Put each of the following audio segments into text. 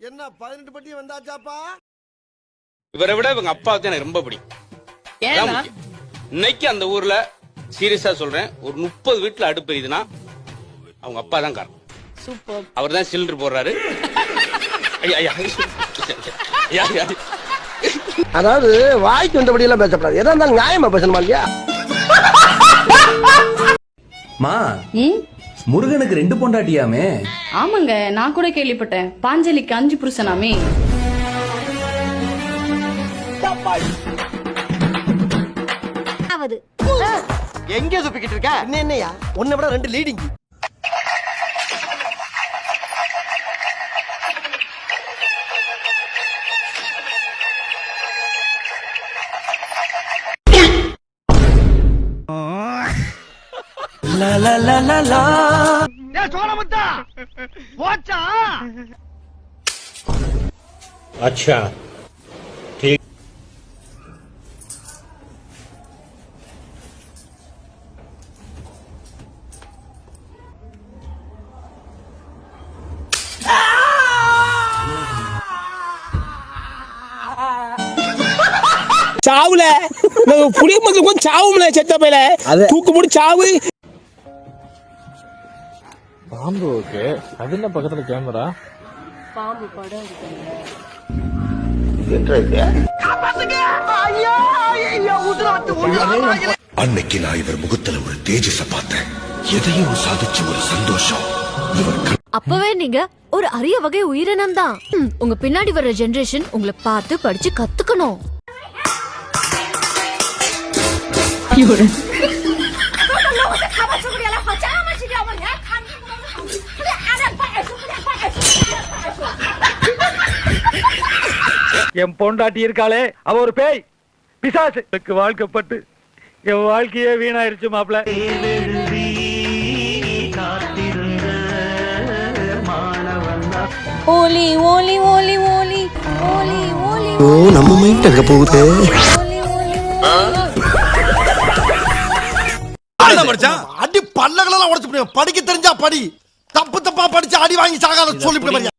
என்ன பதினெட்டு பட்டி வந்தாச்சாப்பா? இவரை விட இவங்க அப்பாவுக்கு எனக்கு ரொம்ப பிடிக்கும். ஏன்னா. இன்னைக்கு அந்த ஊர்ல சீரியஸா சொல்றேன் ஒரு முப்பது வீட்டுல அடுப்பு எரியுதுன்னா அவங்க அப்பா தான் காரணம். சூப்பர். அவர் தான் சிலிண்டர் போடுறாரு. அதாவது வாய்க்கு வந்தபடி எல்லாம் பேசப்படாது. எதா இருந்தாலும் நியாயமா பேசணுமா இல்லையா? மா ம்? முருகனுக்கு ரெண்டு பொண்டாட்டியாமே? ஆமாங்க நான் கூட கேள்விப்பட்டேன். பாஞ்சலிக்கு அஞ்சு புருஷனாமே. எங்க துப்பிக்கிட்டு இருக்க. என்ன என்னையா? உன்னை விட ரெண்டு லீடிங் சாவுல. நாங்க புளிய மருந்து கொஞ்சம் சாவும்ல செத்த பையில தூக்கு போட்டு சாவு. பாம்பு ஓகே. அது என்ன பக்கத்துல கேமரா அன்னைக்கு நான் இவர் முகத்துல ஒரு தேஜஸ பார்த்தேன். எதையும் சாதிச்ச ஒரு சந்தோஷம். அப்பவே நீங்க ஒரு அரிய வகை உயிரினம் தான் உங்க பின்னாடி வர்ற ஜெனரேஷன் உங்களை பார்த்து படிச்சு கத்துக்கணும். என் பொண்டாட்டி இருக்காளே அவ ஒரு பேய். பிசாசு. எனக்கு வாழ்க்கப்பட்டு என் வாழ்க்கையே வீணாயிருச்சு மாப்ள ஓலி ஓலி ஓலி ஓலி ஓலி ஓலி ஓ நம்ம மைண்ட் அங்க போகுது. அடி பல்லகளெல்லாம் உடச்சு படிக்க தெரிஞ்சா படி. தப்பு தப்பா படிச்சு அடி வாங்கி சாகாத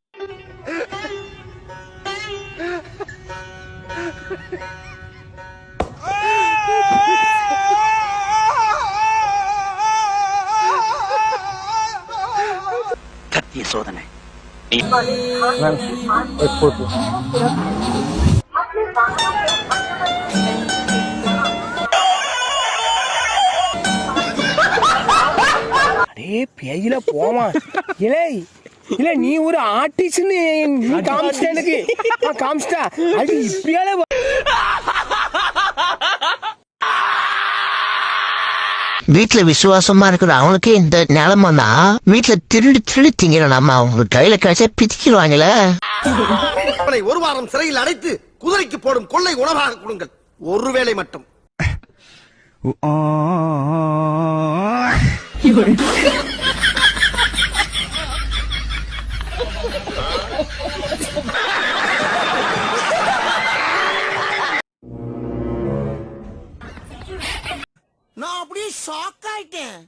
சொல்லிவிட அடே பேயில போமா இலை இல்ல நீ ஒரு ஆர்டிஸ்ட்னு நீ காமிச்சிட்ட எனக்கு. காமிச்சிட்டா? அது இப்படியால வீட்டுல விசுவாசமா இருக்கிற அவனுக்கு இந்த நிலைமைனா வீட்டுல திருடி திருடி திங்கிற நம்ம அவங்க கையில கிடைச்சா பிதிக்கிடுவாங்களே அவனை ஒரு வாரம் சிறையில் அடைத்து குதிரைக்கு போடும் கொள்ளை உணவாக கொடுங்கள். ஒருவேளை மட்டும். நான் அப்படியே ஷாக் ஆயிட்டேன்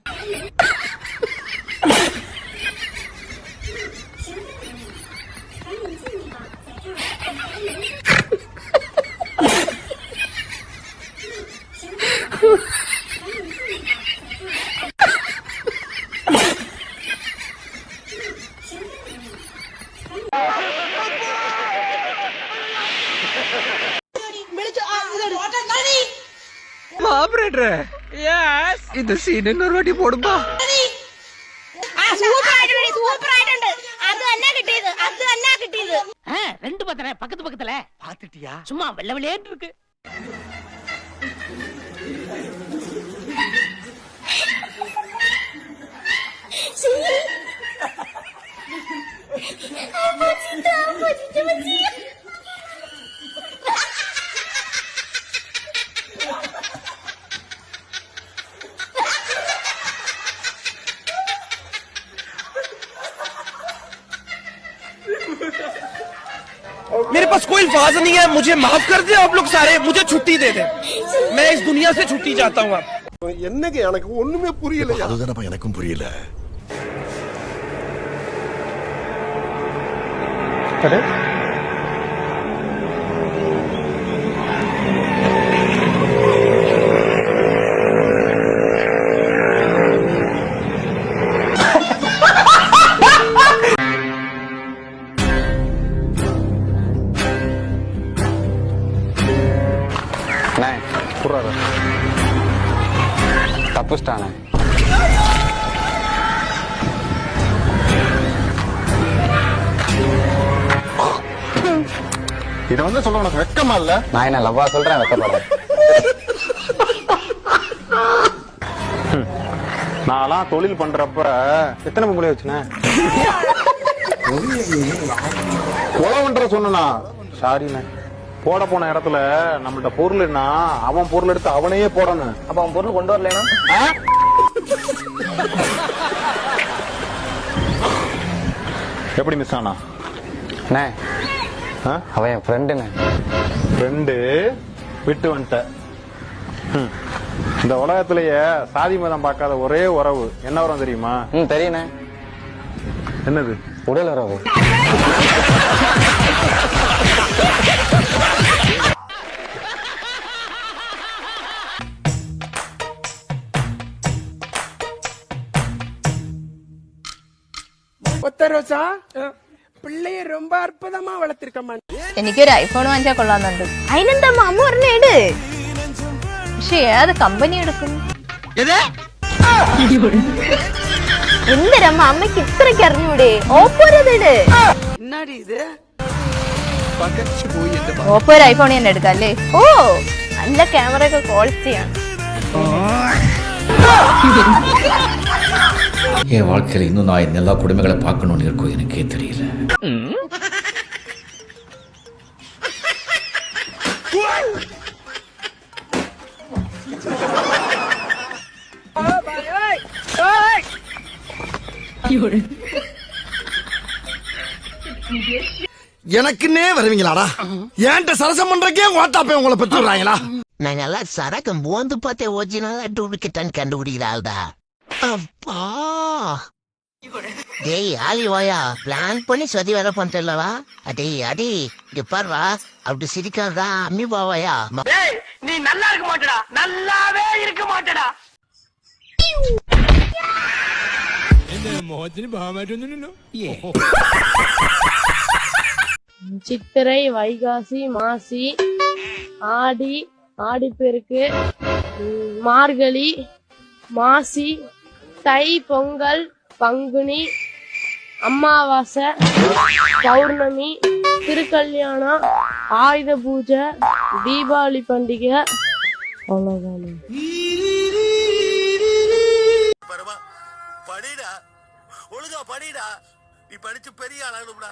ஆபரேட்டர் எஸ் இந்த சீன் இன்னொரு வாட்டி போடுப்பா ரெண்டு பத்திர பக்கத்து பக்கத்துல பாத்துட்டியா சும்மா வெள்ள வெள்ளையேன்னு இருக்கு मेरे पास कोई अल्फाज नहीं है मुझे माफ कर दे आप लोग सारे मुझे छुट्टी दे दे मैं इस दुनिया से छुट्टी चाहता हूँ आप என்னங்க எனக்கு ஒண்ணுமே புரியலையா அதுதானப்பா எனக்கும் புரியல தப்புஸ்டானே இதை வந்து சொல்ல உனக்கு வெக்கமா இல்ல? நான் என்ன லவ்வா சொல்றேன் வெக்கப்பட நான்லாம் தொழில் பண்றப்ப எத்தனை பொம்பளை வச்சுனேன் உழவுன்ற சொன்னா சாரிண்ணே போட போன இடத்துல நம்மள்ட்ட பொருள்னா அவன் பொருள் எடுத்து அவனையே போடணும். அப்ப அவன் பொருள் கொண்டு வரலனா ஆ? எப்படி மிஸ் ஆனா? அண்ணே? அவன் என் ஃப்ரெண்டுண்ணே ரெண்டு விட்டு வந்துட்ட. இந்த உலகத்திலேயே சாதி மதம் பார்க்காத ஒரே உறவு என்ன உறவு தெரியுமா? ம் தெரியுண்ணே என்னது? உடல் உறவு. എന്താ പിള്ളയെ ரொம்ப അർപ്പുതമാ എനിക്ക് എനിക്കൊരു ഐഫോൺ വാങ്ങിച്ചാൽ കൊള്ളാന്നുണ്ട് അതിനെന്താ അമ്മ പറഞ്ഞേട് പക്ഷെ ഏത് കമ്പനി എടുക്കും? എന്തരമ്മ അമ്മയ്ക്ക് ഇത്രക്ക് അറിഞ്ഞൂടെ? ഇത് ഓപ്പോ ഒരു ഐഫോൺ തന്നെ എടുക്കാം അല്ലേ? ഓ നല്ല ക്യാമറ ഒക്കെ ക്വാളിറ്റിയാണ് என் வாழ்க்கையில இன்னும் நான் இந்த எல்லா குடும்பங்களை பார்க்கணும்னு இருக்கோ எனக்கே தெரியல. எனக்குன்னே வருவீங்களாடா? ஏன்ட்ட சரசம் பண்றக்கே ஓட்டாப்பே உங்களை பெற்று விடுறாங்களா நான் நல்லா சரக்கு மோந்து பார்த்தே ஒரிஜினலா டூப்ளிகேட்டான்னு கண்டுபிடிக்கிறாள்டா. அப்பா. டேய் ஆலி வாயா. பிளான் பண்ணி சதி வேலை பண்ணிட்டலவா அடே அடி இங்க அப்படி சிரிக்காதா அம்மி பாவாயா? நீ நல்லா இருக்க மாட்டடா. நல்லாவே இருக்க மாட்டடா. சித்திரை வைகாசி மாசி ஆடி ஆடிப்பெருக்கு மார்கழி மாசி தை பொங்கல் பங்குனி அமாவாசை பௌர்ணமி திருக்கல்யாணம் ஆயுத பூஜை தீபாவளி பண்டிகை. அவ்வளோதானே படிடா ஒழுங்கா படிடா. நீ படிச்சு பெரிய ஆளாகணும்டா.